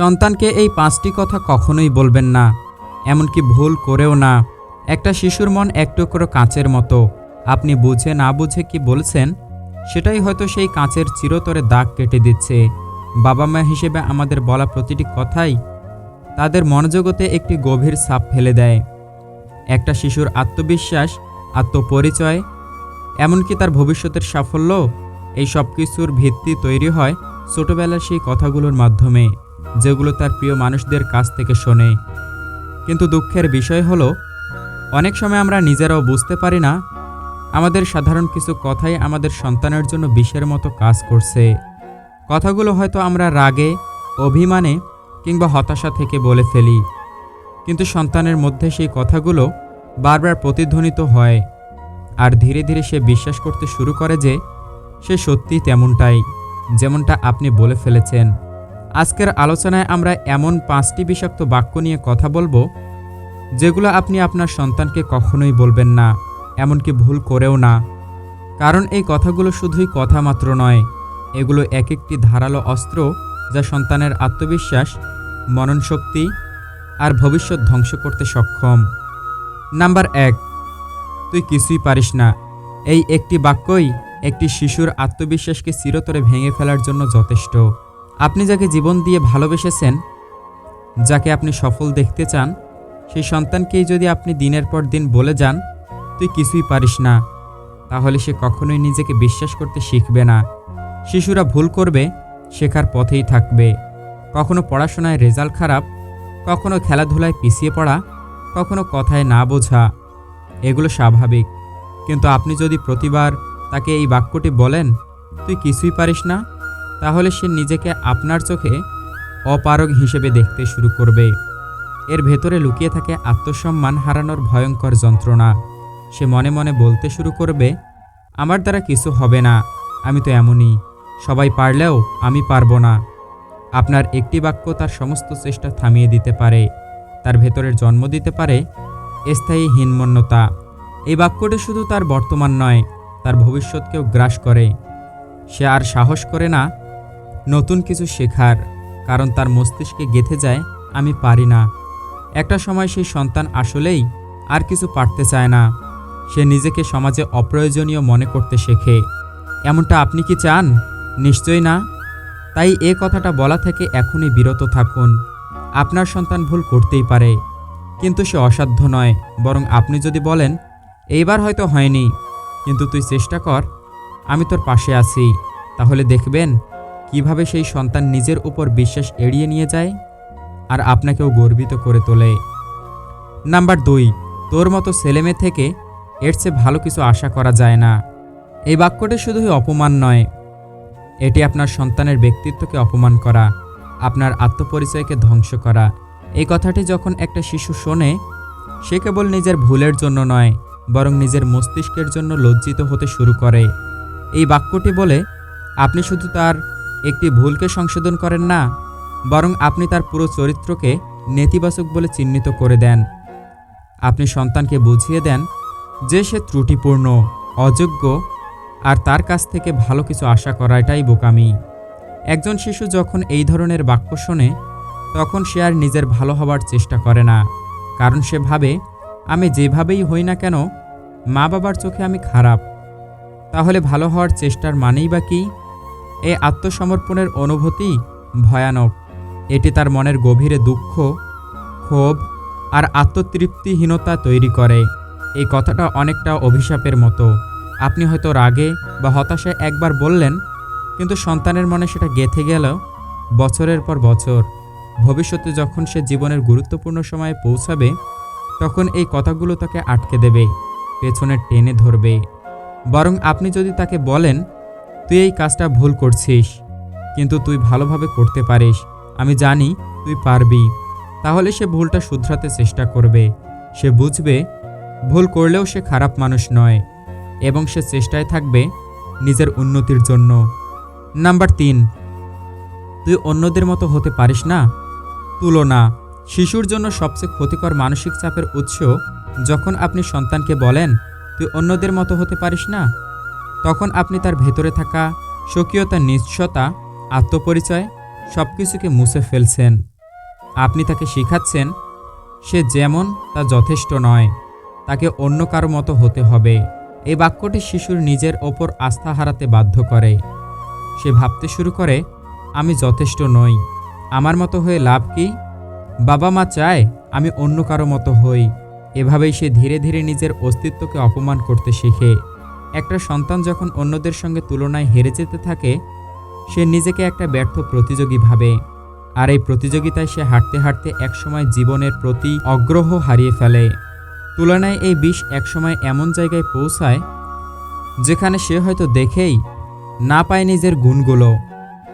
সন্তানকে এই পাঁচটি কথা কখনোই বলবেন না, এমনকি ভুল করেও না। একটা শিশুর মন এক টুকরো কাঁচের মতো। আপনি বুঝে না বুঝে কি বলছেন? সেটাই হয়তো সেই কাঁচের চিরতরে দাগ কেটে দিচ্ছে। বাবা মা হিসেবে আমাদের বলা প্রতিটি কথাই তাদের মনোজগতে একটি গভীর ছাপ ফেলে দেয়। একটা শিশুর আত্মবিশ্বাস, আত্মপরিচয়, এমনকি তার ভবিষ্যতের সাফল্য, এই সব কিছুর ভিত্তি তৈরি হয় ছোটবেলার সেই কথাগুলোর মাধ্যমে। যেগুলো তার প্রিয় মানুষদের কাছ থেকে শোনে। কিন্তু দুঃখের বিষয় হলো, অনেক সময় আমরা নিজেরাও বুঝতে পারি না, আমাদের সাধারণ কিছু কথাই আমাদের সন্তানের জন্য বিষের মতো কাজ করছে। কথাগুলো হয়তো আমরা রাগে, অভিমানে কিংবা হতাশা থেকে বলে ফেলি। কিন্তু সন্তানের মধ্যে সেই কথাগুলো বারবার প্রতিধ্বনিত হয়, আর ধীরে ধীরে সে বিশ্বাস করতে শুরু করে যে সে সত্যি তেমনটাই, যেমনটা আপনি বলে ফেলেছেন। আজকের আলোচনায় আমরা এমন পাঁচটি বিষাক্ত বাক্য নিয়ে কথা বলব, যেগুলো আপনি আপনার সন্তানকে কখনোই বলবেন না, এমনকি ভুল করেও না। কারণ এই কথাগুলো শুধুই কথা মাত্র নয়, এগুলো এক একটি ধারালো অস্ত্র যা সন্তানের আত্মবিশ্বাস, মননশক্তি আর ভবিষ্যৎ ধ্বংস করতে সক্ষম। নাম্বার এক, তুই কিছুই পারিস না। এই একটি বাক্যই একটি শিশুর আত্মবিশ্বাসকে চিরতরে ভেঙে ফেলার জন্য যথেষ্ট। আপনি যাকে জীবন দিয়ে ভালোবেসেছেন, যাকে আপনি সফল দেখতে চান, সেই সন্তানকেই যদি আপনি দিনের পর দিন বলে যান, তুই কিছুই পারিস না। তাহলে সে কখনোই নিজেকে বিশ্বাস করতে শিখবে না। শিশুরা ভুল করবে, শেখার পথেই থাকবে। কখনো পড়াশোনায় রেজাল্ট খারাপ, কখনো খেলাধুলায় পিছিয়ে পড়া, কখনো কথায় না বোঝা। এগুলো স্বাভাবিক। কিন্তু আপনি যদি প্রতিবার তাকে এই বাক্যটি বলেন, তুই কিছুই পারিস না তাহলে সে নিজেকে আপনার চোখে অপারগ হিসেবে দেখতে শুরু করবে। এর ভেতরে লুকিয়ে থাকে আত্মসম্মান হারানোর ভয়ঙ্কর যন্ত্রণা। সে মনে মনে বলতে শুরু করবে, আমার দ্বারা কিছু হবে না, আমি তো এমনই। সবাই পারলেও আমি পারব না। আপনার একটি বাক্য তার সমস্ত চেষ্টা থামিয়ে দিতে পারে। তার ভেতরের জন্ম দিতে পারে স্থায়ী হীনমন্যতা। এই বাক্যটি শুধু তার বর্তমান নয়, তার ভবিষ্যৎকেও গ্রাস করে। সে আর সাহস করে না নতুন কিছু শেখার কারণ তার মস্তিষ্কে গেথে যায়, আমি পারি না। একটা সময় সেই সন্তান আসলেই আর কিছু পারতে চায় না। সে নিজেকে সমাজে অপ্রয়োজনীয় মনে করতে শেখে। এমনটা আপনি কি চান? নিশ্চয়ই না। তাই এ কথাটা বলা থেকে এখনই বিরত থাকুন। আপনার সন্তান ভুল করতেই পারে, কিন্তু সে অসাধ্য নয়। বরং আপনি যদি বলেন, এইবার হয়তো হয়নি, কিন্তু তুই চেষ্টা কর, আমি তোর পাশে আছি। তাহলে দেখবেন কীভাবে সেই সন্তান নিজের উপর বিশ্বাস এড়িয়ে নিয়ে যায়? আর আপনাকেও গর্বিত করে তোলে। নাম্বার দুই, তোর মতো ছেলেমেয়ে থেকে এর চেয়ে ভালো কিছু আশা করা যায় না। এই বাক্যটি শুধুই অপমান নয়। এটি আপনার সন্তানের ব্যক্তিত্বকে অপমান করা, আপনার আত্মপরিচয়কে ধ্বংস করা। এই কথাটি যখন একটা শিশু শোনে, সে কেবল নিজের ভুলের জন্য নয়, বরং নিজের মস্তিষ্কের জন্য লজ্জিত হতে শুরু করে। এই বাক্যটি বলে, আপনি শুধু তার একটি ভুলকে সংশোধন করেন না, বরং আপনি তার পুরো চরিত্রকে নেতিবাচক বলে চিহ্নিত করে দেন। আপনি সন্তানকে বুঝিয়ে দেন যে সে ত্রুটিপূর্ণ, অযোগ্য, আর তার কাছ থেকে ভালো কিছু আশা করাটাই বোকামি। একজন শিশু যখন এই ধরনের বাক্য শোনে, তখন সে আর নিজের ভালো হবার চেষ্টা করে না, কারণ সে ভাবে, আমি যেভাবেই হই না কেন মা বাবার চোখে আমি খারাপ। তাহলে ভালো হওয়ার চেষ্টার মানেই বা কি? এই আত্মসমর্পণের অনুভূতি ভয়ানক। এটি তার মনের গভীরে দুঃখ, ক্ষোভ আর আত্মতৃপ্তিহীনতা তৈরি করে। এই কথাটা অনেকটা অভিশাপের মতো। আপনি হয়তো রাগে বা হতাশায় একবার বললেন, কিন্তু সন্তানের মনে সেটা গেথে গেল বছরের পর বছর। ভবিষ্যতে যখন সে জীবনের গুরুত্বপূর্ণ সময়ে পৌঁছাবে, তখন এই কথাগুলো তাকে আটকে দেবে পেছনে টেনে ধরবে। বরং আপনি যদি তাকে বলেন তুই এই কাজটা ভুল করছিস, কিন্তু তুই ভালোভাবে করতে পারিস। আমি জানি তুই পারবি। তাহলে সে ভুলটা শুধরাতে চেষ্টা করবে। সে বুঝবে, ভুল করলেও সে খারাপ মানুষ নয়, এবং সে চেষ্টায় থাকবে নিজের উন্নতির জন্য। নাম্বার তিন, তুই অন্যদের মতো হতে পারিস না? তুলনা, শিশুর জন্য সবচেয়ে ক্ষতিকর মানসিক চাপের উৎস যখন আপনি সন্তানকে বলেন, তুই অন্যদের মতো হতে পারিস না? তখন আপনি তার ভেতরে থাকা স্বকীয়তা নিঃস্বতা আত্মপরিচয় সব কিছুকে মুছে ফেলছেন। আপনি তাকে শেখাচ্ছেন, সে যেমন তা যথেষ্ট নয়, তাকে অন্য কারও মতো হতে হবে। এই বাক্যটি শিশুর নিজের ওপর আস্থা হারাতে বাধ্য করে। সে ভাবতে শুরু করে, আমি যথেষ্ট নই, আমার মতো হয়ে লাভ কি? বাবা মা চায় আমি অন্য কারও মতো হই। এভাবেই সে ধীরে ধীরে নিজের অস্তিত্বকে অপমান করতে শেখে। একটা সন্তান যখন অন্যদের সঙ্গে তুলনায় হেরে যেতে থাকে, সে নিজেকে একটা ব্যর্থ প্রতিযোগী ভাবে। আর এই প্রতিযোগিতায় সে হাঁটতে হাঁটতে একসময় জীবনের প্রতি অগ্রহ হারিয়ে ফেলে। তুলনায় এই বিষ একসময় এমন জায়গায় পৌঁছায়, যেখানে সে হয়তো দেখেই না পায় নিজের গুণগুলো,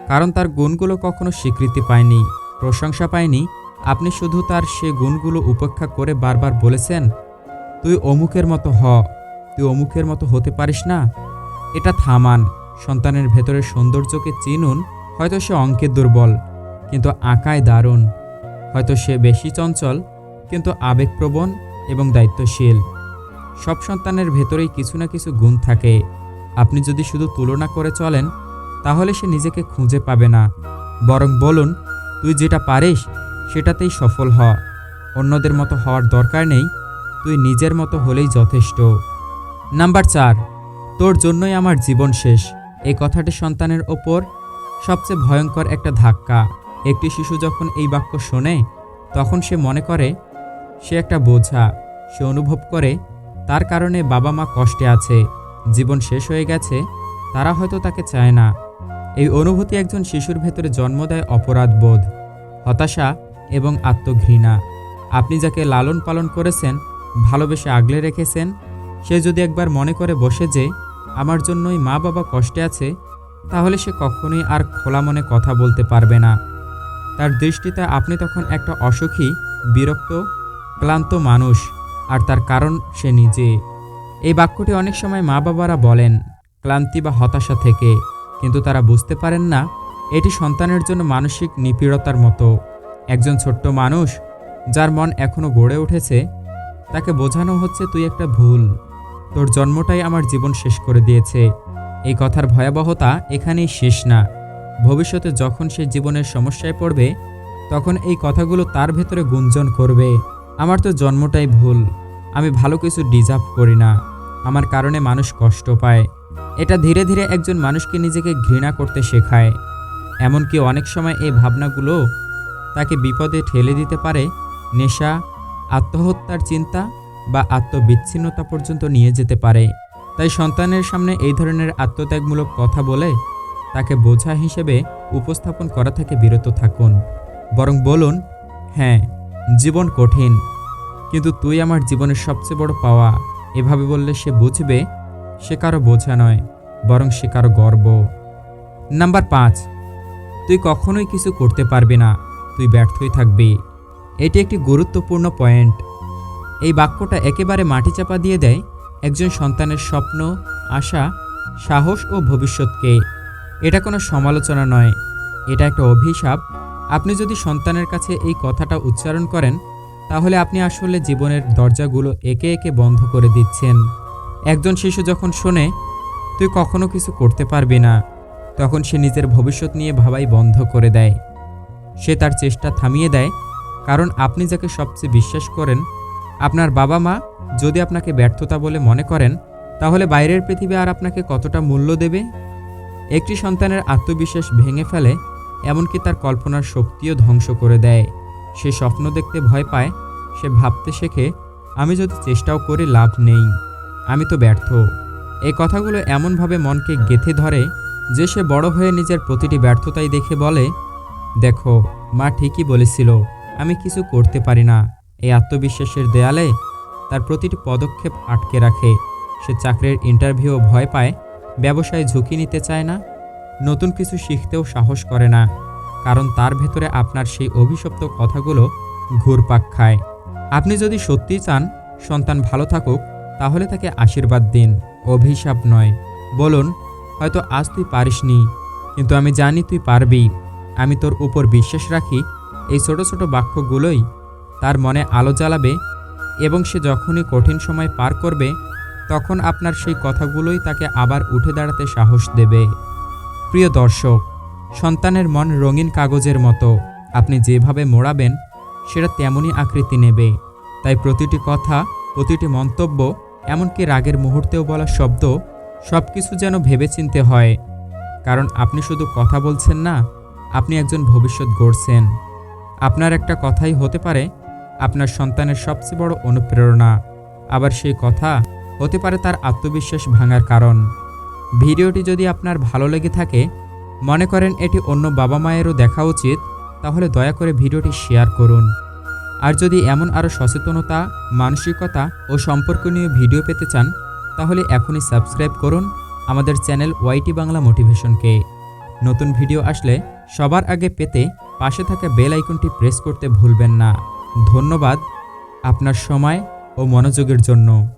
কারণ তার গুণগুলো কখনো স্বীকৃতি পায়নি, প্রশংসা পায়নি। আপনি শুধু তার সে গুণগুলো উপেক্ষা করে বারবার বলেছেন, তুই অমুকের মতো হ। তুই অমুকের মতো হতে পারিস না। এটা থামান, সন্তানের ভেতরের সৌন্দর্যকে চিনুন, হয়তো সে অঙ্কে দুর্বল, কিন্তু আঁকায় দারুণ। হয়তো সে বেশি চঞ্চল, কিন্তু আবেগপ্রবণ এবং দায়িত্বশীল। সব সন্তানের ভেতরেই কিছু না কিছু গুণ থাকে। আপনি যদি শুধু তুলনা করে চলেন, তাহলে সে নিজেকে খুঁজে পাবে না। বরং বলুন, তুই যেটা পারিস, সেটাতেই সফল হ। অন্যদের মতো হওয়ার দরকার নেই, তুই নিজের মতো হলেই যথেষ্ট। নাম্বার চার, তোর জন্যই আমার জীবন শেষ। এই কথাটি সন্তানের ওপর সবচেয়ে ভয়ঙ্কর একটা ধাক্কা। একটি শিশু যখন এই বাক্য শোনে, তখন সে মনে করে, সে একটা বোঝা। সে অনুভব করে, তার কারণে বাবা মা কষ্টে আছে, জীবন শেষ হয়ে গেছে, তারা হয়তো তাকে চায় না। এই অনুভূতি একজন শিশুর ভেতরে জন্ম দেয় অপরাধ বোধ, হতাশা এবং আত্মঘৃণা। আপনি যাকে লালন পালন করেছেন, ভালোবেসে আগলে রেখেছেন সে যদি একবার মনে করে বসে যে আমার জন্যই মা বাবা কষ্টে আছে, তাহলে সে কখনোই আর খোলা মনে কথা বলতে পারবে না। তার দৃষ্টিতে আপনি তখন একটা অসুখী, বিরক্ত, ক্লান্ত মানুষ, আর তার কারণ সে নিজে। এই বাক্যটি অনেক সময় মা বাবারা বলেন, ক্লান্তি বা হতাশা থেকে, কিন্তু তারা বুঝতে পারেন না, এটি সন্তানের জন্য মানসিক নিপীড়তার মতো। একজন ছোট্ট মানুষ, যার মন এখনও গড়ে উঠেছে, তাকে বোঝানো হচ্ছে তুই একটা ভুল। তোর জন্মটাই আমার জীবন শেষ করে দিয়েছে। এই কথার ভয়াবহতা এখানেই শেষ না। ভবিষ্যতে যখন সে জীবনের সমস্যায় পড়বে, তখন এই কথাগুলো তার ভেতরে গুঞ্জন করবে, আমার তো জন্মটাই ভুল। আমি ভালো কিছু ডিজার্ভ করি না। আমার কারণে মানুষ কষ্ট পায়। এটা ধীরে ধীরে একজন মানুষকে নিজেকে ঘৃণা করতে শেখায়। এমনকি অনেক সময় এই ভাবনাগুলো তাকে বিপদে ঠেলে দিতে পারে নেশা, আত্মহত্যার চিন্তা বা আত্মবিচ্ছিন্নতা পর্যন্ত নিয়ে যেতে পারে। তাই সন্তানের সামনে এই ধরনের আত্মত্যাগমূলক কথা বলে তাকে বোঝা হিসেবে উপস্থাপন করা থেকে বিরত থাকুন। বরং বলুন হ্যাঁ জীবন কঠিন, কিন্তু তুই আমার জীবনের সবচেয়ে বড় পাওয়া। এভাবে বললে সে বুঝবে সে কারও বোঝা নয়, বরং সে কারও গর্ব। নাম্বার পাঁচ, তুই কখনোই কিছু করতে পারবি না, তুই ব্যর্থই থাকবি। এটি একটি গুরুত্বপূর্ণ পয়েন্ট। এই বাক্যটা একেবারে মাটি চাপা দিয়ে দেয় একজন সন্তানের স্বপ্ন, আশা, সাহস ও ভবিষ্যৎকে। এটা কোনো সমালোচনা নয়, এটা একটা অভিশাপ। আপনি যদি সন্তানের কাছে এই কথাটা উচ্চারণ করেন, তাহলে আপনি আসলে জীবনের দরজাগুলো একে একে বন্ধ করে দিচ্ছেন। একজন শিশু যখন শোনে, তুই কখনো কিছু করতে পারবি না, তখন সে নিজের ভবিষ্যৎ নিয়ে ভাবাই বন্ধ করে দেয়। সে তার চেষ্টা থামিয়ে দেয়, কারণ আপনি যাকে সবচেয়ে বিশ্বাস করেন আপনার বাবা মা যদি আপনাকে ব্যর্থতা বলে মনে করেন, তাহলে বাইরের পৃথিবী আর আপনাকে কতটা মূল্য দেবে? একটি সন্তানের আত্মবিশ্বাস ভেঙে ফেলে, এমনকি তার কল্পনার শক্তিও ধ্বংস করে দেয়। সে স্বপ্ন দেখতে ভয় পায়, সে ভাবতে শেখে, আমি যদি চেষ্টাও করি, লাভ নেই। আমি তো ব্যর্থ। এই কথাগুলো এমনভাবে মনকে গেথে ধরে যে সে বড় হয়ে নিজের প্রতিটি ব্যর্থতাই দেখে বলে, দেখো, মা ঠিকই বলেছিল, আমি কিছু করতে পারি না। এই আত্মবিশ্বাসের দেয়ালে তার প্রতিটি পদক্ষেপ আটকে রাখে। সে চাকরির ইন্টারভিউ ভয় পায়, ব্যবসায় ঝুঁকি নিতে চায় না, নতুন কিছু শিখতেও সাহস করে না, কারণ তার ভেতরে আপনার সেই অভিশপ্ত কথাগুলো ঘুরপাক খায়। আপনি যদি সত্যিই চান, সন্তান ভালো থাকুক, তাহলে তাকে আশীর্বাদ দিন, অভিশাপ নয়। বলুন, হয়তো আজ তুই পারিসনি, কিন্তু আমি জানি তুই পারবি। আমি তোর উপর বিশ্বাস রাখি, এই ছোট ছোট বাক্যগুলোই তার মনে আলো জ্বালাবে এবং সে যখনই কঠিন সময় পার করবে, তখন আপনার সেই কথাগুলোই তাকে আবার উঠে দাঁড়াতে সাহস দেবে। প্রিয় দর্শক, সন্তানের মন রঙিন কাগজের মতো। আপনি যেভাবে মোড়াবেন, সেটা তেমনই আকৃতি নেবে। তাই প্রতিটি কথা, প্রতিটি মন্তব্য, এমনকি রাগের মুহূর্তেও বলা শব্দ সব কিছু যেন ভেবেচিন্তে হয়। কারণ আপনি শুধু কথা বলছেন না, আপনি একজন ভবিষ্যৎ গড়ছেন। আপনার একটা কথাই হতে পারে আপনার সন্তানের সবচেয়ে বড় অনুপ্রেরণা। আবার সেই কথা হতে পারে তার আত্মবিশ্বাস ভাঙার কারণ। ভিডিওটি যদি আপনার ভালো লেগে থাকে, মনে করেন এটি অন্য বাবা মায়েরও দেখা উচিত, তাহলে দয়া করে ভিডিওটি শেয়ার করুন। আর যদি এমন আরও সচেতনতা, মানসিকতা ও সম্পর্ক নিয়ে ভিডিও পেতে চান, তাহলে এখনই সাবস্ক্রাইব করুন আমাদের চ্যানেল ওয়াইটি বাংলা মোটিভেশনকে। নতুন ভিডিও আসলে সবার আগে পেতে পাশে থাকা বেল আইকনটি প্রেস করতে ভুলবেন না। ধন্যবাদ আপনার সময় ও মনোযোগের জন্য।